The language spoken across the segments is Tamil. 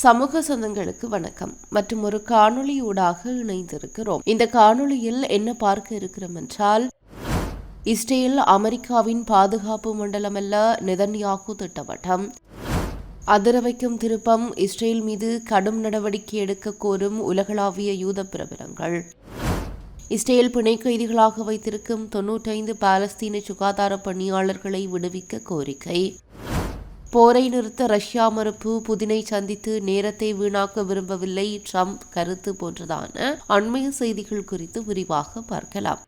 சமூக சொந்தங்களுக்கு வணக்கம். மற்றும் ஒரு காணொளியூடாக இணைந்திருக்கிறோம். இந்த காணொளியில் என்ன பார்க்க இருக்கிறோம் என்றால் இஸ்ரேல் அமெரிக்காவின் பாதுகாப்பு மண்டலமல்ல நிதன்யாகு திட்டவட்டம். அதிர வைக்கும் திருப்பம் இஸ்ரேல் மீது கடும் நடவடிக்கை எடுக்க கோரும் உலகளாவிய யூத பிரபலங்கள். இஸ்ரேல் பிணை கைதிகளாக வைத்திருக்கும் தொன்னூற்றைந்து பாலஸ்தீன சுகாதார பணியாளர்களை விடுவிக்க கோரிக்கை. போரை நிறுத்த ரஷ்யா மறுப்பு புதினை சந்தித்து நேரத்தை வீணாக்க விரும்பவில்லை ட்ரம்ப் கருத்து போன்றதான அண்மைய செய்திகள் குறித்து விரிவாக பார்க்கலாம்.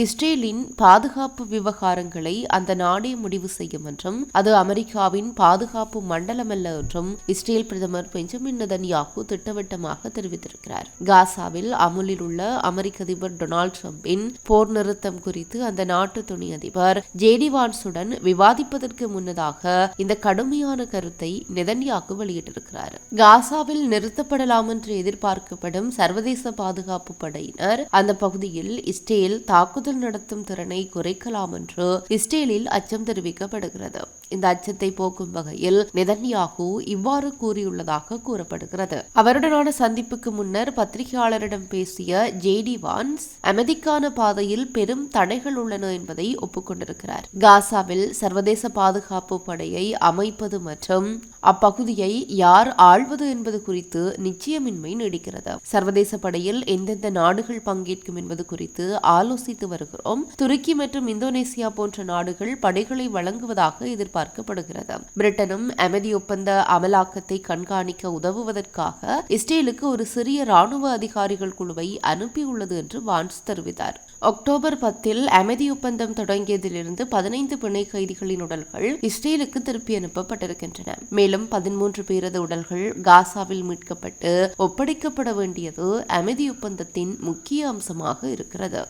இஸ்ரேலின் பாதுகாப்பு விவகாரங்களை அந்த நாடே முடிவு செய்யும் என்றும் அது அமெரிக்காவின் பாதுகாப்பு மண்டலமல்ல என்றும் இஸ்ரேல் பிரதமர் பெஞ்சமின் நதன்யாகு திட்டவட்டமாக தெரிவித்திருக்கிறார். காசாவில் அமுலில் உள்ள அமெரிக்க அதிபர் டொனால்டு டிரம்பின் போர் நிறுத்தம் குறித்து அந்த நாட்டு துணை அதிபர் ஜேடி வான்ஸுடன் விவாதிப்பதற்கு முன்னதாக இந்த கடுமையான கருத்தை நெதன்யாகு வெளியிட்டிருக்கிறார். காசாவில் நிறுத்தப்படலாம் என்று எதிர்பார்க்கப்படும் சர்வதேச பாதுகாப்பு படையினர் அந்த பகுதியில் இஸ்ரேல் தாக்குதல் தாக்குதல் நடத்தும் திறனை குறைக்கலாம் என்று இஸ்ரேலில் அச்சம் தெரிவிக்கப்படுகிறது. இந்த அச்சத்தை போக்கும் வகையில் நெதன்யாகு இவ்வாறு கூறியுள்ளதாக கூறப்படுகிறது. அவருடனான சந்திப்புக்கு முன்னர் பத்திரிகையாளரிடம் பேசிய ஜேடி வான்ஸ் அமைதிக்கான பாதையில் பெரும் தடைகள் உள்ளன என்பதை ஒப்புக்கொண்டிருக்கிறார். காசாவில் சர்வதேச பாதுகாப்பு படையை அமைப்பது மற்றும் அப்பகுதியை யார் ஆள்வது என்பது குறித்து நிச்சயமின்மை நீடிக்கிறது. சர்வதேச படையில் எந்தெந்த நாடுகள் பங்கேற்கும் என்பது குறித்து ஆலோசித்து வருகிறோம். துருக்கி மற்றும் இந்தோனேசியா போன்ற நாடுகள் படைகளை வழங்குவதாக எதிர்பார்க்கப்படுகிறது பிரிட்டனும் அமைதி ஒப்பந்த அமலாக்கத்தை கண்காணிக்க உதவுவதற்காக இஸ்ரேலுக்கு ஒரு சிறிய ராணுவ அதிகாரிகள் குழுவை அனுப்பியுள்ளது என்று வான்ஸ் தெரிவித்தார். அக்டோபர் பத்தில் அமைதி ஒப்பந்தம் தொடங்கியதிலிருந்து பதினைந்து பிணை கைதிகளின் உடல்கள் இஸ்ரேலுக்கு திருப்பி அனுப்பப்பட்டிருக்கின்றன. மேலும் பதிமூன்று பேரது உடல்கள் காசாவில் மீட்கப்பட்டு ஒப்படைக்கப்பட வேண்டியது அமைதி ஒப்பந்தத்தின் முக்கிய அம்சமாக இருக்கிறது.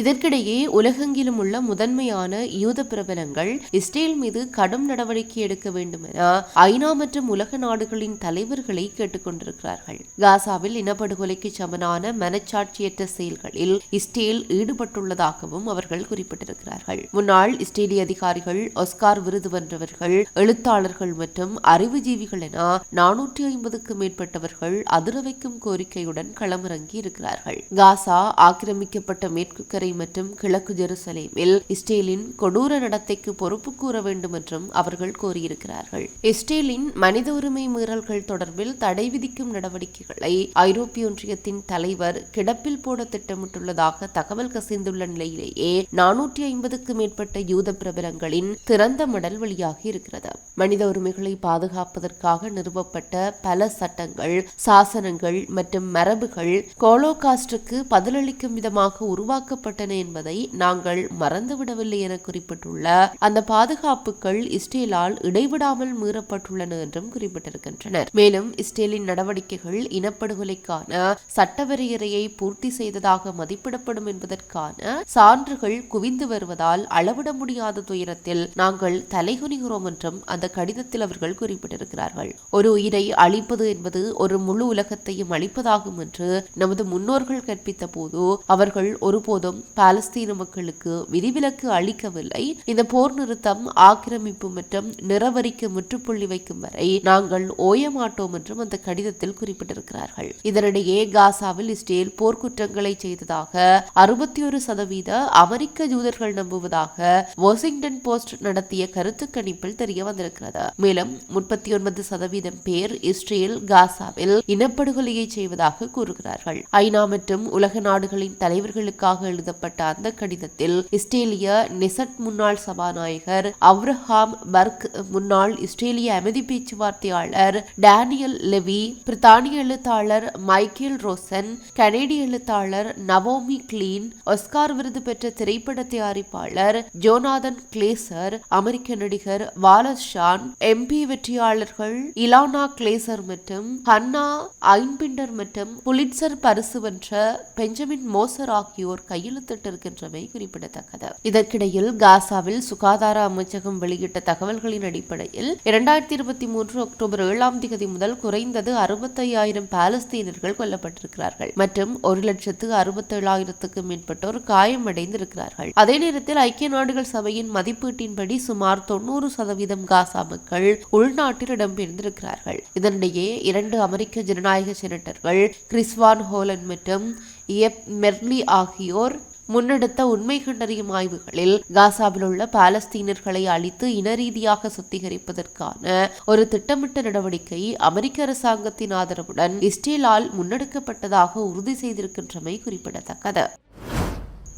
இதற்கிடையே உலகெங்கிலும் உள்ள முதன்மையான யூத பிரபலங்கள் இஸ்ரேல் மீது கடும் நடவடிக்கை எடுக்க வேண்டும் என ஐநா மற்றும் உலக நாடுகளின் தலைவர்களை கேட்டுக்கொண்டிருக்கிறார்கள். காசாவில் இனப்படுகொலைக்கு சமனான மனச்சாட்சியற்ற செயல்களில் இஸ்ரேல் ஈடுபட்டுள்ளதாகவும் அவர்கள் குறிப்பிட்டிருக்கிறார்கள். முன்னாள் இஸ்ரேலிய அதிகாரிகள் ஒஸ்கார் விருது வென்றவர்கள் எழுத்தாளர்கள் மற்றும் அறிவுஜீவிகள் என நானூற்றி ஐம்பதுக்கு மேற்பட்டவர்கள் அதிர வைக்கும் கோரிக்கையுடன் களமிறங்கி இருக்கிறார்கள் காசா ஆக்கிரமிக்கப்பட்ட மேற்கு கரை மற்றும் கிழக்கு ஜெருசலேமில் இஸ்ரேலின் கொடூர நடத்தைக்கு பொறுப்பு கூற வேண்டும் என்றும் அவர்கள் கோரியிருக்கிறார்கள். இஸ்ரேலின் மனித உரிமை மீறல்கள் தொடர்பில் தடை விதிக்கும் நடவடிக்கைகளை ஐரோப்பிய ஒன்றியத்தின் தலைவர் கிடப்பில் போட திட்டமிட்டுள்ளதாக தகவல் கசிந்துள்ள நிலையிலேயே நானூற்றி ஐம்பதுக்கு மேற்பட்ட யூத பிரபலங்களின் திறந்த மடல் வெளியாகி இருக்கிறது. மனித உரிமைகளை பாதுகாப்பதற்காக நிறுவப்பட்ட பல சட்டங்கள் சாசனங்கள் மற்றும் மரபுகள் கோலோகாஸ்டுக்கு பதிலளிக்கும் விதமாக உருவாக்கப்பட்ட செய்யப்பட்டன என்பதை நாங்கள் மறந்துவிடவில்லை என குறிப்பிட்டுள்ள அந்த பாதுகாப்புகள் இஸ்ரேலால் இடைவிடாமல் மீறப்பட்டுள்ளன என்றும் குறிப்பிட்டிருக்கின்றனர். மேலும் இஸ்ரேலின் நடவடிக்கைகள் இனப்படுகொலைக்கான சட்டவரையறையை பூர்த்தி செய்ததாக மதிப்பிடப்படும் என்பதற்கான சான்றுகள் குவிந்து வருவதால் அளவிட முடியாத துயரத்தில் நாங்கள் தலைகுனிகிறோம் என்றும் அந்த கடிதத்தில் அவர்கள் குறிப்பிட்டிருக்கிறார்கள். ஒரு உயிரை அழிப்பது என்பது ஒரு முழு உலகத்தையும் அழிப்பதாகும் என்று நமது முன்னோர்கள் கற்பித்த போது அவர்கள் ஒருபோதும் பாலஸ்தீன மக்களுக்கு விதிவிலக்கு அளிக்கவில்லை. இந்த போர் நிறுத்தம் ஆக்கிரமிப்பு மற்றும் நிறவரிக்கு முற்றுப்புள்ளி வைக்கும் வரை நாங்கள் ஓயமாட்டோம் என்றும் அந்த கடிதத்தில் குறிப்பிட்டிருக்கிறார்கள். இதனிடையே காசாவில் இஸ்ரேல் போர்க்குற்றங்களை செய்ததாக அறுபத்தி ஒரு சதவீத அமெரிக்க ஜூதர்கள் நம்புவதாக வாஷிங்டன் போஸ்ட் நடத்திய கருத்து கணிப்பில் தெரிய வந்திருக்கிறது. மேலும் முப்பத்தி ஒன்பது சதவீதம் பேர் இஸ்ரேல் காசாவில் இனப்படுகொலையை செய்வதாக கூறுகிறார்கள். ஐநா மற்றும் உலக நாடுகளின் தலைவர்களுக்காக எழுத எழுதப்பட்ட அந்த கடிதத்தில் இஸ்ரேலிய நெசட் முன்னாள் சபாநாயகர் அவ்ரஹாம் பர்க் முன்னாள் இஸ்ரேலிய அமைதி பேச்சுவார்த்தையாளர் டேனியல் லெவி பிரித்தானிய எழுத்தாளர் மைக்கேல் ரோசன் கனேடிய எழுத்தாளர் நவோமி கிளீன் ஒஸ்கார் விருது பெற்ற திரைப்பட தயாரிப்பாளர் ஜோனாதன் கிளேசர் அமெரிக்க நடிகர் வாலஸ் ஷான் எம்பி வெற்றியாளர்கள் இலானா கிளேசர் மற்றும் ஹன்னா ஐன்பிண்டர் மற்றும் புலிட்சர் பரிசு வென்ற பெஞ்சமின் மோசர் ஆகியோர் கையில் கையெழுத்திட்டிருக்கின்றமை குறிப்பிடத்தக்கது. இதற்கிடையில் காசாவில் சுகாதார அமைச்சகம் வெளியிட்ட தகவல்களின் அடிப்படையில் இரண்டாயிரத்தி இருபத்தி மூன்று அக்டோபர் ஏழாம் தேதி முதல் குறைந்தது அறுபத்தையாயிரம் பாலஸ்தீனர்கள் கொல்லப்பட்டிருக்கிறார்கள் மற்றும் ஒரு லட்சத்து அறுபத்தேழாயிரத்துக்கு மேற்பட்டோர் காயமடைந்திருக்கிறார்கள். அதே நேரத்தில் ஐக்கிய நாடுகள் சபையின் மதிப்பீட்டின்படி சுமார் தொண்ணூறு சதவீதம் காசா மக்கள் உள்நாட்டில் இடம்பெயர்ந்திருக்கிறார்கள். இதனிடையே இரண்டு அமெரிக்க ஜனநாயக செனட்டர்கள் கிறிஸ்வான் ஹோலன் மற்றும் எப் மெர்லி ஆகியோர் முன்னெடுத்த உண்மை கண்டறியும் ஆய்வுகளில் காசாவில் உள்ள பாலஸ்தீனர்களை அழித்து இனரீதியாக சுத்திகரிப்பதற்கான ஒரு திட்டமிட்ட நடவடிக்கை அமெரிக்க அரசாங்கத்தின் ஆதரவுடன் இஸ்ரேலால் முன்னெடுக்கப்பட்டதாக உறுதி செய்திருக்கின்றமை குறிப்பிடத்தக்கது.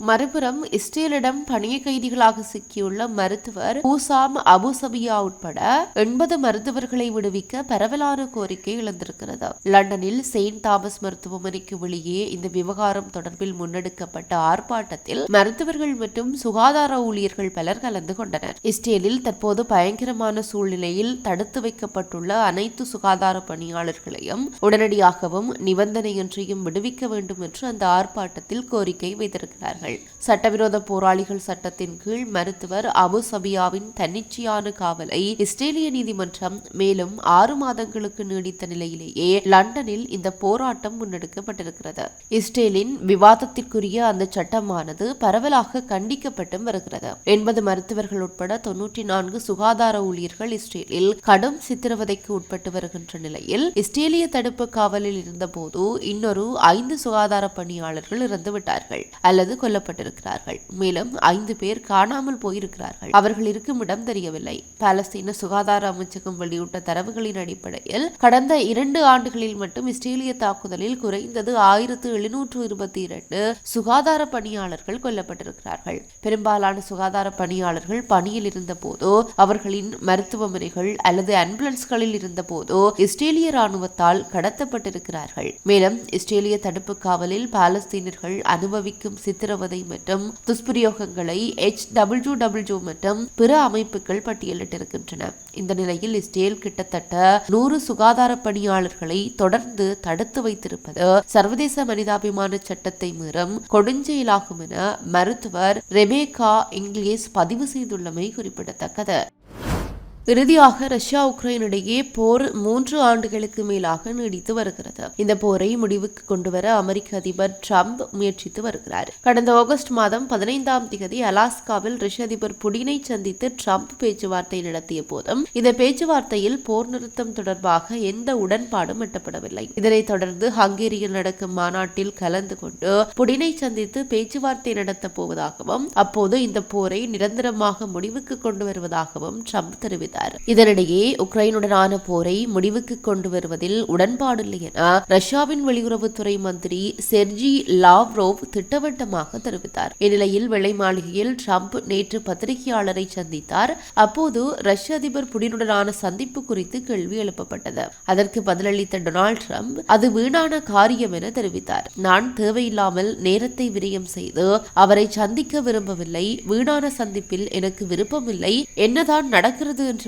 மறுபுறம் இஸ்ரேலிடம் பணிய கைதிகளாக சிக்கியுள்ள மருத்துவர் ஹூசாம் அபுசபியா உட்பட எண்பது மருத்துவர்களை விடுவிக்க பரவலான கோரிக்கை எழுந்திருக்கிறது. லண்டனில் செயின்ட் தாமஸ் மருத்துவமனைக்கு வெளியே இந்த விவகாரம் தொடர்பில் முன்னெடுக்கப்பட்ட ஆர்ப்பாட்டத்தில் மருத்துவர்கள் மற்றும் சுகாதார ஊழியர்கள் பலர் கலந்து கொண்டனர். இஸ்ரேலில் தற்போது பயங்கரமான சூழ்நிலையில் தடுத்து வைக்கப்பட்டுள்ள அனைத்து சுகாதார பணியாளர்களையும் உடனடியாகவும் நிபந்தனையின்றியும் விடுவிக்க வேண்டும் என்று அந்த ஆர்ப்பாட்டத்தில் கோரிக்கை வைத்திருக்கிறார்கள். கொண்டார்கள் சட்டவிரோத போராளிகள் சட்டத்தின் கீழ் மருத்துவர் அபு சபியாவின் தன்னிச்சையான காவலை இஸ்ரேலிய நீதிமன்றம் மேலும் ஆறு மாதங்களுக்கு நீடித்த நிலையிலேயே லண்டனில் இந்த போராட்டம் முன்னெடுக்கப்பட்டிருக்கிறது. இஸ்ரேலின் விவாதத்திற்குரிய அந்த சட்டமானது பரவலாக கண்டிக்கப்பட்டும் வருகிறது. எண்பது மருத்துவர்கள் உட்பட தொன்னூற்றி நான்கு சுகாதார ஊழியர்கள் இஸ்ரேலில் கடும் சித்திரவதைக்கு உட்பட்டு வருகின்ற நிலையில் இஸ்ரேலிய தடுப்பு காவலில் இருந்தபோது இன்னொரு ஐந்து சுகாதார பணியாளர்கள் இறந்துவிட்டார்கள். அல்லது கொல்ல கொல்லப்பட்டிருக்கிறார்கள். மேலும் ஐந்து பேர் காணாமல் போயிருக்கிறார்கள். அவர்கள் இருக்கும் இடம் தெரியவில்லை. பாலஸ்தீன சுகாதார அமைச்சகம் வெளியிட்ட தரவுகளின் அடிப்படையில் கடந்த இரண்டு ஆண்டுகளில் மட்டும் இஸ்ரேலிய தாக்குதலில் குறைந்தது ஆயிரத்து எழுநூற்று இருபத்தி இரண்டு சுகாதார பணியாளர்கள் கொல்லப்பட்டிருக்கிறார்கள். பெரும்பாலான சுகாதார பணியாளர்கள் பணியில் இருந்த போதோ அவர்களின் மருத்துவமனைகள் அல்லது ஆம்புலன்ஸ்களில் இருந்த போதோ இஸ்ரேலிய ராணுவத்தால் கடத்தப்பட்டிருக்கிறார்கள். மேலும் இஸ்ரேலிய தடுப்பு காவலில் பாலஸ்தீனர்கள் அனுபவிக்கும் சித்திரவதை சித்திரவதை மற்றும் துஷ்பிரயோகங்களை எச் டபிள்யூ டபிள்யூ மற்றும் பிற அமைப்புகள் பட்டியலிட்டிருக்கின்றன. இந்த நிலையில் இஸ்ரேல் கிட்டத்தட்ட நூறு சுகாதார பணியாளர்களை தொடர்ந்து தடுத்து வைத்திருப்பது சர்வதேச மனிதாபிமான சட்டத்தை மீறும் கொடுஞ்செயலாகும் என மருத்துவர் ரெபேகா இங்கிலீஷ் பதிவு செய்துள்ளமை குறிப்பிடத்தக்கது. இறுதியாக ரஷ்யா உக்ரைன் இடையே போர் மூன்று ஆண்டுகளுக்கு மேலாக நீடித்து வருகிறது. இந்த போரை முடிவுக்கு கொண்டுவர அமெரிக்க அதிபர் டிரம்ப் முயற்சித்து வருகிறார். கடந்த ஆகஸ்ட் மாதம் பதினைந்தாம் தேதி அலாஸ்காவில் ரஷ்ய அதிபர் புடினை சந்தித்து டிரம்ப் பேச்சுவார்த்தை நடத்திய போதும் இந்த பேச்சுவார்த்தையில் போர் நிறுத்தம் தொடர்பாக எந்த உடன்பாடும் எட்டப்படவில்லை. இதனைத் தொடர்ந்து ஹங்கேரியில் நடக்கும் மாநாட்டில் கலந்து கொண்டு புடினை சந்தித்து பேச்சுவார்த்தை நடத்தப் போவதாகவும் அப்போது இந்த போரை நிரந்தரமாக முடிவுக்கு கொண்டு வருவதாகவும் ட்ரம்ப் தெரிவித்தார். தெரிவித்தார். இதனிடையே உக்ரைனுடனான போரை முடிவுக்கு கொண்டு வருவதில் உடன்பாடில்லை என ரஷ்யாவின் வெளியுறவுத்துறை மந்திரி செர்ஜி லாவ்ரோவ் திட்டவட்டமாக தெரிவித்தார். இந்நிலையில் வெள்ளை மாளிகையில் டிரம்ப் நேற்று பத்திரிகையாளரை சந்தித்தார். அப்போது ரஷ்ய அதிபர் புடினுடனான சந்திப்பு குறித்து கேள்வி எழுப்பப்பட்டது. அதற்கு பதிலளித்த டொனால்டு டிரம்ப் அது வீணான காரியம் என தெரிவித்தார். நான் தேவையில்லாமல் நேரத்தை விரயம் செய்து அவரை சந்திக்க விரும்பவில்லை. வீணான சந்திப்பில் எனக்கு விருப்பமில்லை. என்னதான் நடக்கிறது என்று